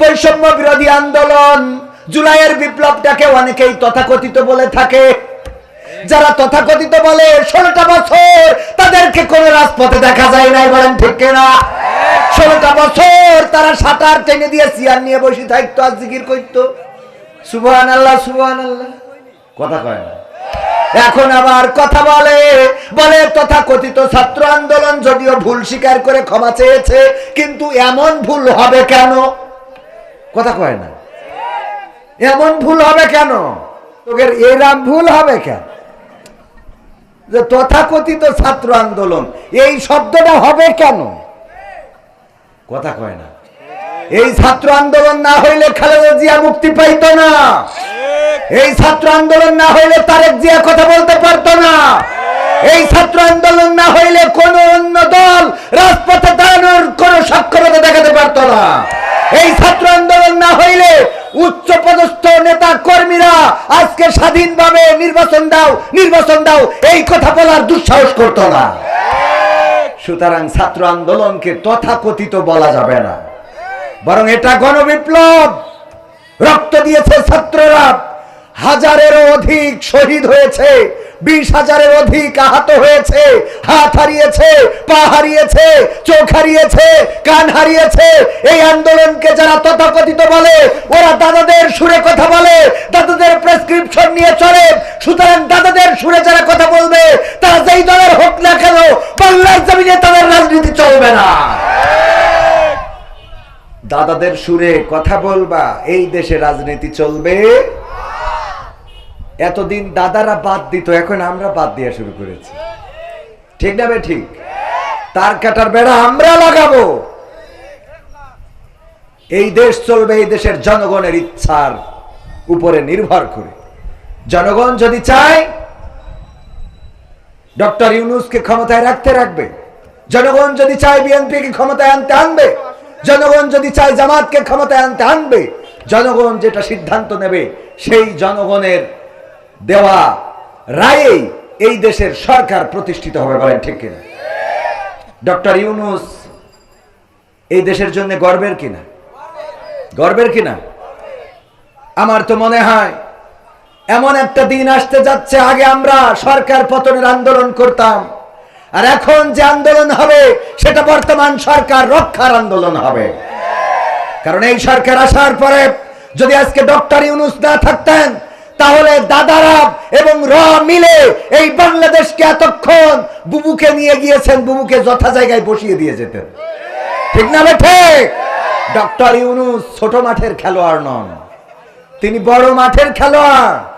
বৈষম্য বিরোধী আন্দোলন। জুলাইয়ের বিপ্লবটাকে অনেকেই তথাকথিত বলে থাকে। যারা তথাকথিত বলে, ষোলোটা বছর তাদেরকে কোন রাজপথে দেখা যায় নাই, বলেন ঠিক না ষোলোটা বছর তারা সাঁতার টেনে দিয়ে চেয়ার নিয়ে বসে থাকতো, আর জিকির করতো। সুবহান আল্লাহ সুবহান আল্লাহ কথা কয় না। এখন আবার কথা বলে বলে, তথাকথিত ছাত্র আন্দোলন যদিও ভুল স্বীকার করে ক্ষমা চেয়েছে, কিন্তু এমন ভুল হবে কেন? কথা কয় না। এমন ভুল হবে কেন? তোদের এরাম ভুল হবে কেন? যে তথাকথিত ছাত্র আন্দোলন, এই শব্দটা হবে কেন? কথা কয় না। এই ছাত্র আন্দোলন না হইলে খালেদা জিয়া মুক্তি পাইতো না। এই ছাত্র আন্দোলন না হইলে তারেক জিয়া কথা বলতে পারতো না। এই ছাত্র আন্দোলন না হইলে কোন অন্য দল রাজপথে দাঁড়ানোর কোন সাক্ষরতা দেখাতে পারতো না। এই ছাত্র আন্দোলন না হইলে উচ্চ পদস্থ নেতা কর্মীরা আজকে স্বাধীনভাবে নির্বাচন দাও নির্বাচন দাও, এই কথা বলার দুঃসাহস করতো না। সুতরাং ছাত্র আন্দোলনকে তথাকথিত বলা যাবে না। বরং এটা গণবিপ্লব। রক্ত দিয়েছে ছাত্ররা। হাজারেরও অধিক শহীদ হয়েছে। বিশ হাজারের অধিক আহত হয়েছে, হাত হারিয়েছে, পা হারিয়েছে, চোখ হারিয়েছে, কান হারিয়েছে। এই আন্দোলনকে যারা তথাকথিত বলে, ওরা দাদাদের সুরে কথা বলে, দাদাদের প্রেসক্রিপশন নিয়ে চলে। সুতরাং দাদাদের সুরে যারা কথা বলবে, তারা যেই দলের হোক না কেন, বাংলার জমিনে তাদের রাজনীতি চলবে না। দাদাদের সুরে কথা বলবা, এই দেশে রাজনীতি চলবে। এতদিন দাদারা বাদ দিত, এখন আমরা বাদ দেওয়া শুরু করেছি। ঠিক না বে ঠিক? তার কাটার বেড়া আমরা লাগাবো। এই দেশ চলবে এই দেশের জনগণের ইচ্ছার উপরে নির্ভর করে। জনগণ যদি চায়, ডক্টর ইউনুসকে ক্ষমতায় রাখতে রাখবে। জনগণ যদি চায় বিএনপিকে ক্ষমতায় আনতে আনবে। জনগণ যদি চায় জামাতকে ক্ষমতায় আনতে আনবে। জনগণ যেটা সিদ্ধান্ত নেবে, সেই জনগণের দেওয়া রায়েই এই দেশের সরকার প্রতিষ্ঠিত হবে বলেন ঠিক কিনা? ডক্টর ইউনুস এই দেশের জন্য গর্বের কিনা? গর্বের কিনা? আমার তো মনে হয়, এমন একটা দিন আসতে যাচ্ছে, আগে আমরা সরকার পতনের আন্দোলন করতাম, আর এখন যে আন্দোলন হবে, সেটা বর্তমান সরকার রক্ষার আন্দোলন হবে। কারণ এই সরকার আসার পরে যদি আজকে ডক্টর ইউনুস না থাকতেন তাহলে দাদারাব এবং র মিলে এই বাংলাদেশকে এতক্ষণ বুবুকে নিয়ে গিয়েছেন, বুবুকে যথা জায়গায় বসিয়ে দিয়ে যেতেন। ঠিক না ঠিক। ডক্টর ইউনুস ছোট মাঠের খেলোয়াড় নন। তিনি বড় মাঠের খেলোয়াড়।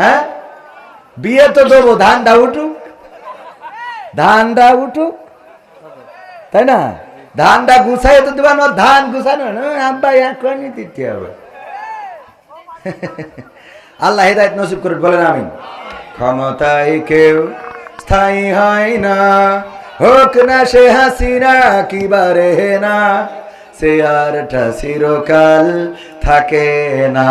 হ্যাঁ? বিয়ে তো দেবো, ধানটা উঠুক। ধানটা উঠুক। তাই না? ধানটা গুছাই তো দেবা না ধান গুছানো আব্বা এখনই দিতে হবে। আল্লাহ হেদায়ত নসিব করে বলেন আমি ক্ষমতায় কেউ স্থায়ী হয় না, হোক না সে হাসিনা কিবারে না, সে আরটা চিরকাল থাকে না।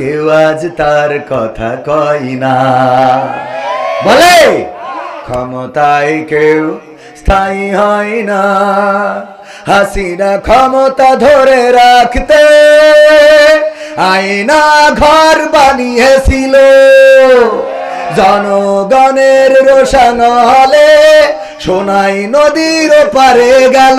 কেউ আজ তার কথা কয় না। বলে? ক্ষমতায় কেউ স্থায়ী হয় না। হাসিনা ক্ষমতা ধরে রাখতে আয়না ঘর বানিয়েছিল। জনগণের রোশন হলে সোনাই নদীর পারে গেল।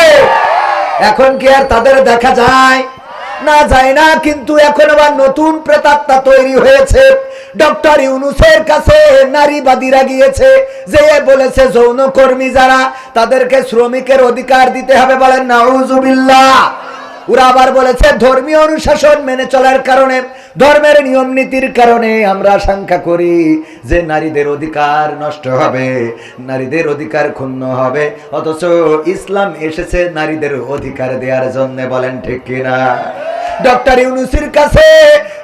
এখন কি আর তাদের দেখা যায়? না যায় না, কিন্তু এখন আবার নতুন প্রেতাত্মা তৈরি হয়েছে। ডক্টর ইউনুসের কাছে নারীবাদীরা গিয়েছে, যে বলেছে, যৌনকর্মী যারা, তাদেরকে শ্রমিকের অধিকার দিতে হবে বলেন নাউজুবিল্লাহ। ওরা আবার বলেছে, ধর্মীয় অনুশাসন মেনে চলার কারণে, ধর্মের নিয়ম নীতির কারণে আমরা আশঙ্কা করি যে নারীদের অধিকার নষ্ট হবে, নারীদের অধিকার ক্ষুণ্ণ হবে। অথচ ইসলাম এসেছে নারীদের অধিকার দেওয়ার জন্য, বলেন ঠিক কিনা? ডক্টর ইউনুসির কাছে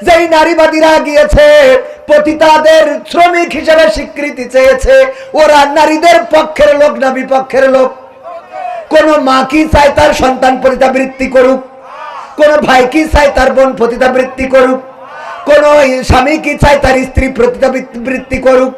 যেই নারীবাদীরা গিয়েছে পতিতাদের শ্রমিক হিসেবে স্বীকৃতি চেয়েছে, ওরা নারীদের পক্ষের লোক না বিপক্ষের লোক। কোন মা কি চায় তার সন্তান পতিতাবৃত্তি করুক? কোন ভাই কি চায় তার বোন পতিতাবৃত্তি করুক? কোন স্বামী কি চায় তার স্ত্রী পতিতাবৃত্তি করুক?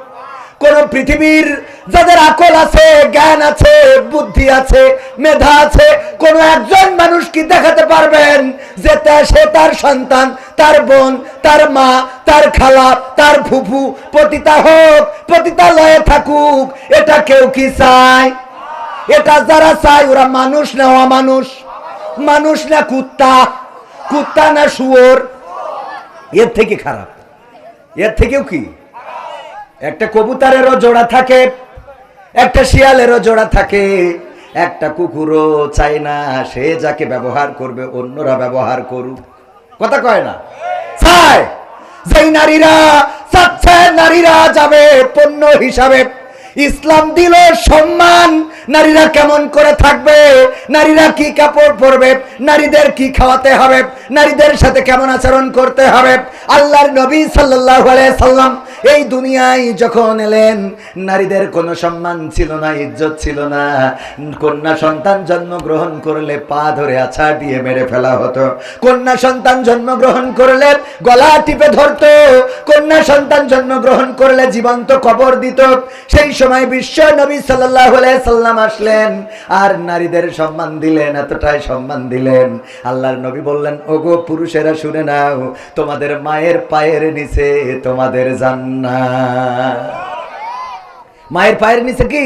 কোন পৃথিবীর যাদের আকল আছে, জ্ঞান আছে, বুদ্ধি আছে, মেধা আছে, কোন একজন মানুষ কি দেখাতে পারবেন যে সে তার সন্তান, তার বোন, তার মা, তার খালা, তার ফুফু, পতিতা হোক, পতিতালয়ে থাকুক, এটা কেউ কি চায়? এটা যারা চায়, ওরা মানুষ না অমানুষ? মানুষ না কুত্তা? কুত্তা না শুয়োর? এর থেকে খারাপ। এর থেকেও কি? একটা কবুতরেরও জোড়া থাকে, একটা শিয়ালেরও জোড়া থাকে, একটা কুকুরও চায় না, সে যাকে ব্যবহার করবে, অন্যরা ব্যবহার করুক। কথা কয় না? চায়। যেই নারীরা চাচ্ছে, নারীরা যাবে পণ্য হিসাবে। ইসলাম দিল সম্মান। নারীরা কেমন করে থাকবে? নারীরা কি কাপড় পরবে? নারীদের কি খাওয়াতে হবে? নারীদের সাথে কেমন আচরণ করতে হবে? আল্লাহর নবী আলাইহি সাল্লাম এই দুনিয়ায় যখন এলেন, নারীদের কোনো সম্মান ছিল না, ইজ্জত ছিল না। কন্যা সন্তান জন্মগ্রহণ করলে পা ধরে আছা দিয়ে মেরে ফেলা হতো। কন্যা সন্তান জন্মগ্রহণ করলে গলা টিপে ধরতো। কন্যা সন্তান জন্মগ্রহণ করলে জীবন্ত কবর দিত। সেই সময় বিশ্ব নবী আলাইহি সাল্লাম আসলেন। আর নারীদের সম্মান দিলেন, এতটাই সম্মান দিলেন। আল্লাহর নবী বললেন, ওগো পুরুষেরা, শুনে নাও, তোমাদের মায়ের পায়ের নিচে তোমাদের মায়ের পায়ের নিচে কি?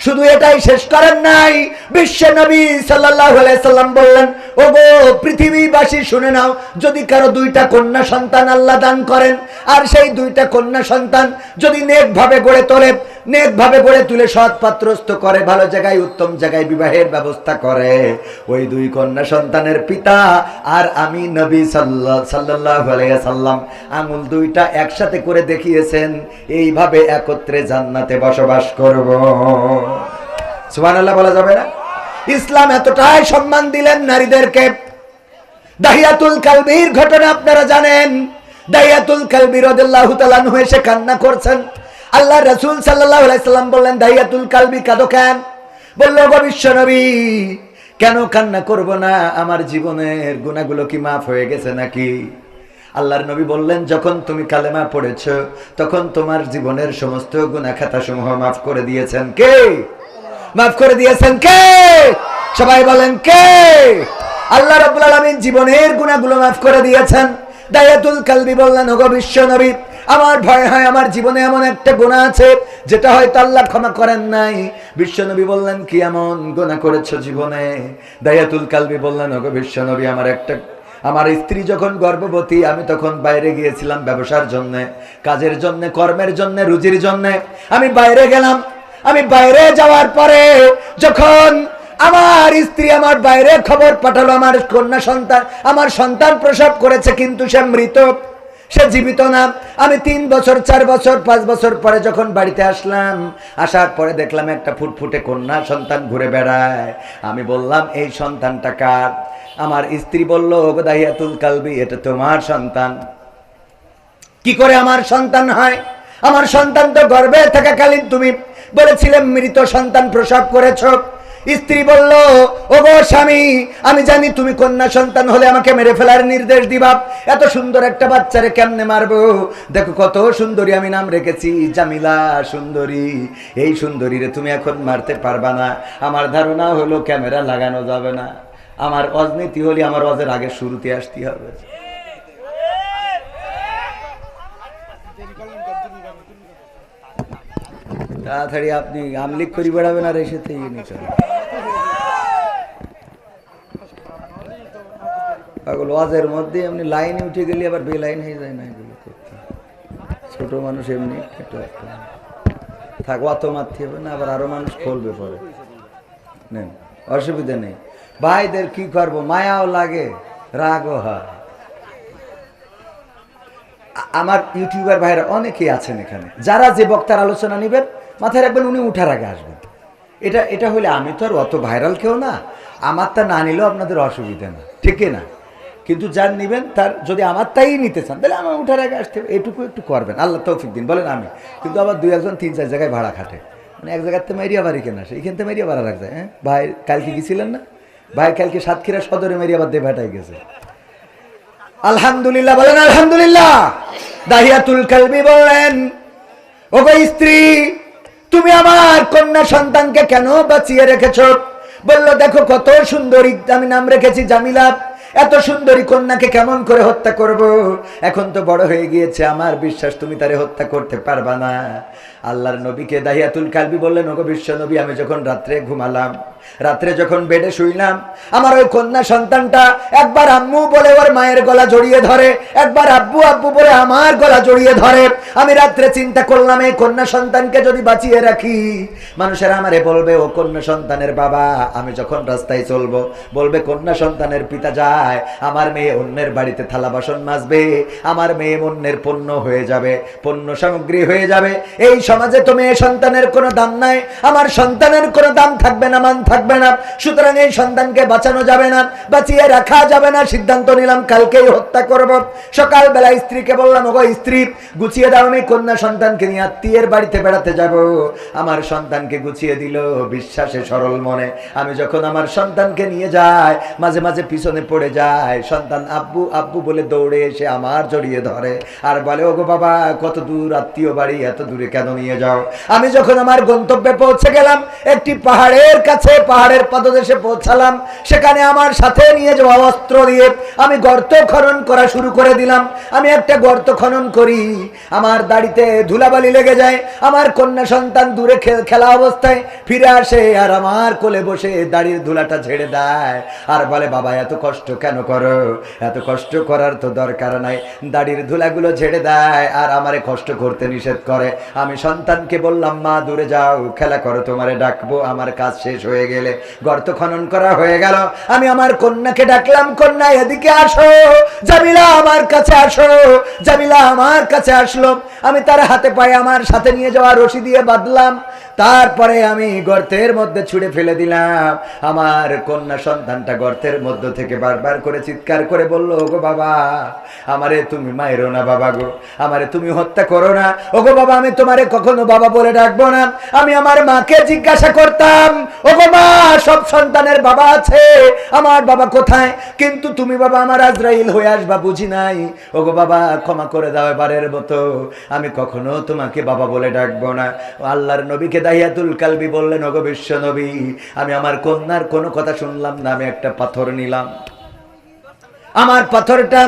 শুধু এটাই শেষ করেন নাই। বিশ্ব নবী সাল্লাহ সাল্লাম বললেন ওগো, পৃথিবীবাসী, শুনে নাও, যদি কারও দুইটা কন্যা সন্তান আল্লাহ দান করেন, আর সেই দুইটা কন্যা সন্তান যদি নেক ভাবে গড়ে তোলে নেক ভাবে গড়ে তুলে সৎ পাত্রস্থ করে, ভালো জায়গায়, উত্তম জায়গায় বিবাহের ব্যবস্থা করে, ওই দুই কন্যা সন্তানের পিতা আর আমি নবী সাল্লাহ সাল্লাল্লাহু সাল্লাম আঙুল দুইটা একসাথে করে দেখিয়েছেন, এইভাবে একত্রে জান্নাতে বসবাস করব। সুবহানাল্লাহ বলা যাবে না? ইসলাম এতটাই সম্মান দিলেন নারীদেরকে। দাহিয়াতুল কালবির ঘটনা আপনারা জানেন। দাহিয়াতুল কালবি রাদিয়াল্লাহু এসে কান্না করছেন। আল্লাহ রাসূল সাল্লাম বললেন, দাহিয়াতুল কালবি কাঁদো কেন? বলল বিশ্ব নবী, কেন কান্না করব না? আমার জীবনের গুনাহগুলো কি মাফ হয়ে গেছে নাকি? আল্লাহর নবী বললেন, যখন তুমি কালেমা পড়েছ, তখন তোমার জীবনের সমস্ত গুনাহ খাতা সমূহ মাফ করে দিয়েছেন কে? মাফ করে দিয়েছেন কে? সবাই বলেন কে? আল্লাহ রাব্বুল আলামিন জীবনের গুনাহগুলো মাফ করে দিয়েছেন। দায়াতুল কালবি বললেন, ওগো বিশ্ব নবী, আমার ভয় হয়, আমার জীবনে এমন একটা গুনাহ আছে, যেটা হয়তো আল্লাহ ক্ষমা করেন নাই। বিশ্ব নবী বললেন, কি এমন গুনাহ করেছ জীবনে? দায়াতুল কালবি বললেন, ওগো বিশ্ব নবী, আমার একটা, আমার স্ত্রী যখন গর্ভবতী, আমি তখন বাইরে গিয়েছিলাম ব্যবসার জন্য, কাজের জন্য, কর্মের জন্য, রুজির জন্য। আমি বাইরে গেলাম আমি বাইরে যাওয়ার পরে যখন আমার স্ত্রী আমার বাইরে খবর পাঠালো, আমার কন্যা সন্তান, আমার সন্তান প্রসব করেছে, কিন্তু সে মৃত, সে জীবিত না। আমি তিন বছর, চার বছর, পাঁচ বছর পরে যখন বাড়িতে আসলাম, আসার পরে দেখলাম একটা ফুটফুটে কন্যা সন্তান ঘুরে বেড়ায়। আমি বললাম, এই সন্তানটা কার? আমার স্ত্রী বলল ওগদাহিয়াতুল কালবি, এটা তোমার সন্তান। কি করে আমার সন্তান হয়? আমার সন্তান তো গর্ভে থাকাকালীন তুমি বলেছিলে মৃত সন্তান প্রসব করেছ। স্ত্রী বলল ও গো স্বামী, আমি জানি তুমি কন্যা সন্তান হলে আমাকে মেরে ফেলার নির্দেশ দিবা। এত সুন্দর একটা বাচ্চারে কেমনে মারবো? দেখো কত সুন্দরী আমি নাম রেখেছি, জামিলা সুন্দরী। এই সুন্দরী রে তুমি এখন মারতে পারবা না। আমার ধারণা হলো, ক্যামেরা লাগানো যাবে না। আমার অজনীতি হলে আমার অজের আগে শুরুতে আসতে হবে। তাড়াতাড়ি আপনি আমলিক করি বেড়াবেন আর এসে থেকে। পাগল, ওয়াজের মধ্যে এমনি লাইনে উঠে গেলে আবার বে লাইন হয়ে যায় না এগুলো করতে। ছোট মানুষ এমনি একটু থাক, অত মারতে হবে না, আবার আরও মানুষ খুলবে পরে। নেন, অসুবিধা নেই। ভাইদের কি করব? মায়াও লাগে, রাগও হয়। আমার ইউটিউবার ভাইরা অনেকেই আছেন এখানে। যারা যে বক্তার আলোচনা নেবেন মাথায় রাখবেন, উনি উঠার আগে আসবেন। এটা এটা হলে আমি তো আর অত ভাইরাল কেউ না। আমারটা না নিলেও আপনাদের অসুবিধা না, ঠিকই না। কিন্তু যার নেবেন, তার যদি আমার তাই নিতে চান, তাহলে আমার উঠার আগে আসতে এটুকু একটু করবেন, আল্লাহ তৌফিক দিন, বলেন আমি। কিন্তু আবার দুই একজন, তিন চার জায়গায় ভাড়া খাটে। মানে এক জায়গাতে মেরিয়া বাড়ি কেনা আসে এখান থেকে মেরিয়া ভাড়া রাখ যায় হ্যাঁ? ভাই, কালকে গেছিলেন না? ভাই, কালকে সাতক্ষীরা সদরে মেরিয়া বাদ দিয়ে ভাটাই গেছে। আলহামদুলিল্লাহ, বলেন আলহামদুলিল্লাহ। দাহিয়াতুল কালবি বলেন ও গো স্ত্রী তুমি আমার কন্যা সন্তানকে কেন বাঁচিয়ে রেখেছ? বলল, দেখো কত সুন্দরী, আমি নাম রেখেছি জামিলা। এত সুন্দরী কন্যাকে কেমন করে হত্যা করব? এখন তো বড় হয়ে গিয়েছে আমার বিশ্বাস, তুমি তারে হত্যা করতে পারবা না। আল্লাহর নবীকে দাহিয়াতুল কালবি বললেন, ওগো বিশ্ব নবী, আমি যখন রাত্রে ঘুমালাম, রাত্রে যখন বেডে শুইলাম, আমার ওই কন্যা সন্তানটা একবার আম্মু বলে ওর মায়ের গলা জড়িয়ে ধরে, একবার আব্বু আব্বু বলে আমার গলা জড়িয়ে ধরে। আমি রাত্রে চিন্তা করলাম, এই কন্যা সন্তানকে যদি বাঁচিয়ে রাখি, মানুষেরা আমারে বলবে, ও কন্যা সন্তানের বাবা, আমি যখন রাস্তায় চলবো, বলবে, কন্যা সন্তানের পিতা যায়, আমার মেয়ে অন্যের বাড়িতে থালা বাসন মাজবে, আমার মেয়ে অন্যের পণ্য হয়ে যাবে, পণ্য সামগ্রী হয়ে যাবে। এই সমাজে তো মেয়ে সন্তানের কোনো দাম নাই, আমার সন্তানের কোনো দাম থাকবে না, মান থাকবে না, সুতরাং এই সন্তানকে বাঁচানো যাবে না, বাঁচিয়ে রাখা যাবে না, সিদ্ধান্ত নিলাম, কালকেই হত্যা করব। সকালবেলা স্ত্রীকে বললাম, ওগো স্ত্রী, গুছিয়ে দাও, আমি কন্যা সন্তানকে নিয়ে আত্মীয়ের বাড়িতে বেড়াতে যাব। আমার সন্তানকে গুছিয়ে দিল, বিশ্বাসে সরল মনে। আমি যখন আমার সন্তানকে নিয়ে যাই, মাঝে মাঝে পিছনে পড়ে যায় সন্তান আব্বু আব্বু বলে দৌড়ে এসে আমার জড়িয়ে ধরে। আর বলে, ওগো বাবা, কত দূর আত্মীয় বাড়ি, এত দূরে কেন নিয়ে যাও। আমি যখন আমার গন্তব্যে পৌঁছে গেলাম, একটি পাহাড়ের কাছে, পাহাড়ের পাদদেশে পৌঁছালাম। সেখানে আমার সাথে নিয়ে যাওয়া অস্ত্র দিয়ে আমি গর্ত খনন করা শুরু করে দিলাম। আমি একটা গর্ত খনন করি। আমার দাড়িতে ধুলাবালি লেগে যায়। আমার কন্যা সন্তান দূরে খেলা অবস্থায় ফিরে আসে আর আমার কোলে বসে দাড়ির ধুলাটা ঝেড়ে দেয়। আর বলে, বাবা, এত কষ্ট কেন করো? এত কষ্ট করার তো দরকার নাই। দাড়ির ধুলাগুলো ঝেড়ে দেয় আর আমারে কষ্ট করতে নিষেধ করে। আমি সন্তানকে বললাম, মা, দূরে যাও, খেলা করো, তোমারে ডাকবো, আমার কাজ শেষ হয়ে গেলে গর্ত খনন করা হয়ে গেল। আমি আমার কন্যাকে ডাকলাম, কন্যা, এদিকে আসো, জামিলা আমার কাছে আসো, জামিলা আমার কাছে আসলো। আমি তার হাতে পায়ে আমার সাথে নিয়ে যাওয়া রশি দিয়ে বাঁধলাম। তারপরে আমি গর্তের মধ্যে ছুড়ে ফেলে দিলাম। আমার কন্যা সন্তানটা গর্তের মধ্য থেকে বারবার করে চিৎকার করে বলল, ওগো বাবা, আমারে তুমি মায়েরো না বাবা গো, আমারে তুমি হত্যা করো না। ওগো বাবা, আমি তোমারে কখনো বাবা বলে ডাকবো না। আমি আমার মাকে জিজ্ঞাসা করতাম, ওগো মা, সব সন্তানের বাবা আছে, আমার বাবা কোথায়? কিন্তু তুমি বাবা আমার আজরাইল হয়ে আসবা বুঝি নাই। ওগো বাবা, ক্ষমা করে দাও এবারের মতো। আমি কখনো তোমাকে বাবা বলে ডাকবো না। আল্লাহর নবীকে দাহিয়াতুল কালবি বললেন, ওগো বিশ্ব নবী, আমি আমার কন্যার কোনো কথা শুনলাম না, আমি একটা পাথর নিলাম। আমার পাথরটা,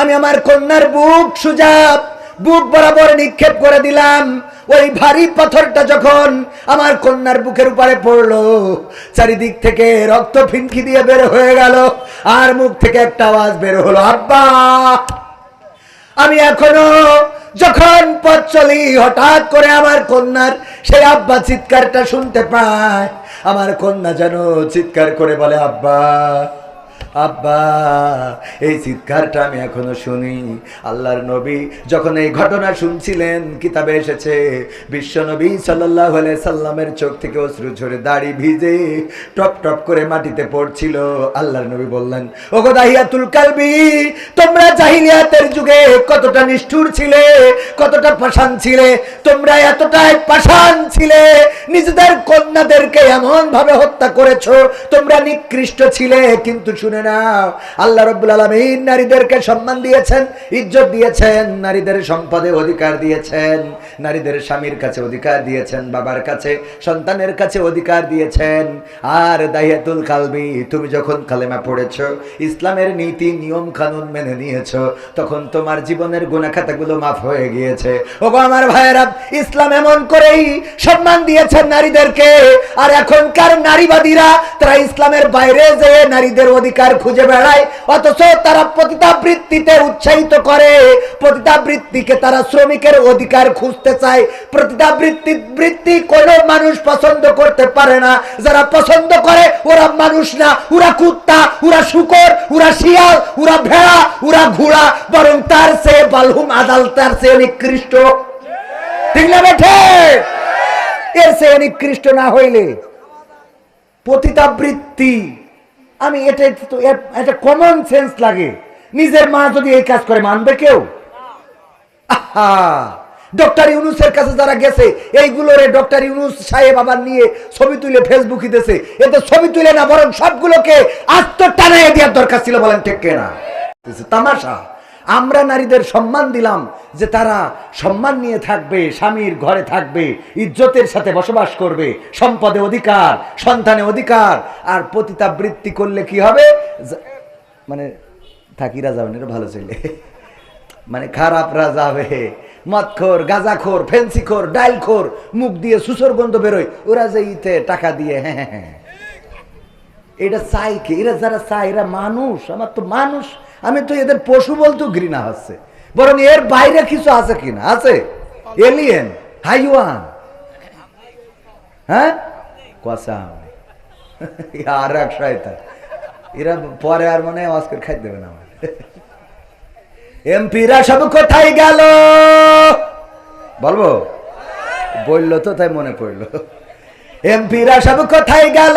আমি আমার কন্যার বুক সুজাব বুক বরাবর নিক্ষেপ করে দিলাম। ওই ভারী পাথরটা যখন আমার কন্যার বুকের উপরে পড়ল, চারিদিক থেকে রক্ত ফিনকি দিয়ে বের হয়ে গেল, আর মুখ থেকে একটা আওয়াজ বের হলো, আব্বা! আমি এখনও যখন পথ চলি, হঠাৎ করে আমার কন্যার সেই আব্বা চিৎকারটা শুনতে পায় আমার কন্যা যেন চিৎকার করে বলে, আব্বা আব্বা, এই চিৎকারটা আমি এখনও শুনি। আল্লাহর নবী যখন এই ঘটনা শুনছিলেন, কিতাবে এসেছে, বিশ্ব নবী সাল্লাহ সাল্লামের চোখ থেকে অশ্রু ঝরে দাড়ি ভিজে টপ টপ করে মাটিতে পড়ছিল। আল্লাহর নবী বললেন, ওগো দাহিয়াতুল কালবি, তোমরা জাহিলিয়াতের যুগে কতটা নিষ্ঠুর ছিলে, কতটা পাষাণ ছিলে, তোমরা এতটাই পাষাণ ছিলে, নিজেদের কন্যাদেরকে এমন ভাবে হত্যা করেছ, তোমরা নিকৃষ্ট ছিলে, কিন্তু শুনে নাও। আল্লাহ রব্বুল আলমিন নারীদেরকে সম্মান দিয়েছেন, ইজ্জত দিয়েছেন, নারীদের সম্পদে অধিকার দিয়েছেন, নারীদের স্বামীর কাছে অধিকার দিয়েছেন, বাবার কাছে, সন্তানের কাছে অধিকার দিয়েছেন। আর দাহিয়াতুল কালবি, তুমি যখন কালেমা পড়েছ, ইসলামের নীতি, নিয়ম, কানুন মেনে নিয়েছ, তখন তোমার জীবনের গুণাখাতাগুলো মাফ হয়ে গিয়েছে। ওগো আমার ভাইয়েরা, ইসলাম এমন করেই সম্মান দিয়েছেন নারীদেরকে। আর এখনকার নারীবাদীরা, তারা ইসলামের বাইরে যে নারীদের অধিকার খুঁজে বেড়ায়, অথচ তারা পতিতাবৃত্তিতে উৎসাহিত করে। পতিতাবৃত্তিকে তারা শ্রমিকের অধিকার খুঁজতে চায়। পতিতাবৃত্তি, বৃত্তি কোনো মানুষ পছন্দ করতে পারে না। যারা পছন্দ করে, ওরা মানুষ না। ওরা কুত্তা, ওরা শুকর, ওরা শিয়াল, ওরা ভেড়া, ওরা ঘোড়া, বরং তার সে বালহুম আদাল, তার সে নিকৃষ্ট। ঠিক না বেঠে? এর সে নিকৃষ্ট না হইলে পতিতাবৃত্তি আমি এটা তো এটা কমন সেন্স লাগে। নিজের মা যদি এই কাজ করে, মানবে কেউ? ডক্টর ইউনুসের কাছে যারা গেছে এইগুলোরে ডক্টর ইউনুস সাহেব আবার নিয়ে ছবি তুলে ফেসবুকে দিতেছে এতে ছবি তুলে না, বরং সবগুলোকে আস্ত টানাই দেওয়ার দরকার ছিল বলেন ঠিক কেনা? তামাশা। আমরা নারীদের সম্মান দিলাম যে তারা সম্মান নিয়ে থাকবে, স্বামীর ঘরে থাকবে, ইজ্জতের সাথে বসবাস করবে, সম্পদে অধিকার, সন্তানে অধিকার, আর পতিতাবৃত্তি করলে কি হবে? মানে থাকিরা যাবেন এটা ভালো ছেলে। মানে খারাপরা যাবে মদখোর, গাঁজাখোর, ফেন্সিখোর, ডাইলখোর, মুখ দিয়ে সুসর গন্ধ বেরোয়, ওরা যে ইতে টাকা দিয়ে হ্যাঁ হ্যাঁ হ্যাঁ। এটা চাই কি? এরা যারা চায়, এরা মানুষ। আমার তো মানুষ। আমি তো এদের পশু বলতেও ঘৃণা হচ্ছে। বরং এর বাইরে কিছু আছে কিনা? আছে? এলিয়েন হাইওয়ান হ্যাঁ? কষা আর এক শয়তান। এরা পরে আর মনে হয় অস্কার খাই দেবে না আমার এমপিরা সব কোথায় গেল? বলব? বলল তো তাই মনে পড়ল। এমপিরা সব কোথায় গেল?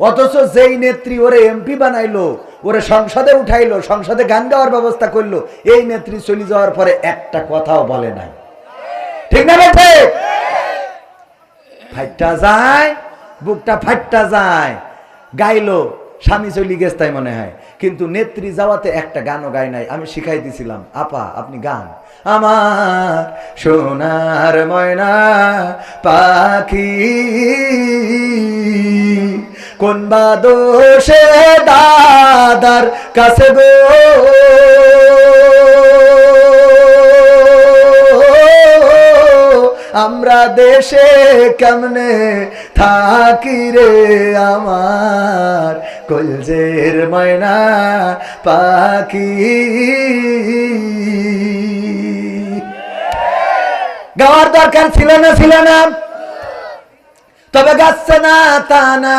অথচ যেই নেত্রী ওরে এমপি বানাইলো, ওরে সংসদে উঠাইলো, সংসদে গান গাওয়ার ব্যবস্থা করল, এই নেত্রী চলে যাওয়ার পরে একটা কথাও বলে নাই। ঠিক না বেঠে ফাইটটা যায়, বুকটা ফাইটটা যায়, গাইলো, স্বামী চলি গেছে তাই মনে হয়। কিন্তু নেত্রী যাওয়াতে একটা গানও গায় নাই, আমি শিখাই দিছিলাম, আপা, আপনি গান। আমার সোনার ময়না পাখি। কোন বা দোষে দাদার কাছে গো? আমরা দেশে কেমনে থাকি রে আমার? কলজের ময়না পাখি। গাওয়ার দরকার ছিল না ছিল না। তবে গাচ্ছে না তা না।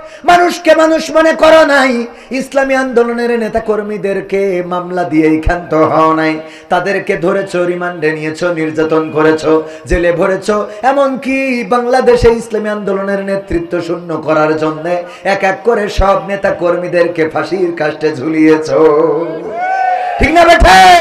মানুষকে মানুষ মনে করো নাই। ইসলামী আন্দোলনের নেতা কর্মীদেরকে মামলা দিয়ে ক্ষান্ত হও নাই। তাদেরকে ধরেছ, রিমান্ডে নিয়েছো, নির্যাতন করেছ, জেলে ভরেছো, এমনকি বাংলাদেশে ইসলামী আন্দোলনের নেতৃত্ব শূন্য করার জন্য এক এক করে সব নেতা কর্মীদেরকে ফাঁসির কাষ্টে ঝুলিয়েছ। ঠিক না বেঠে?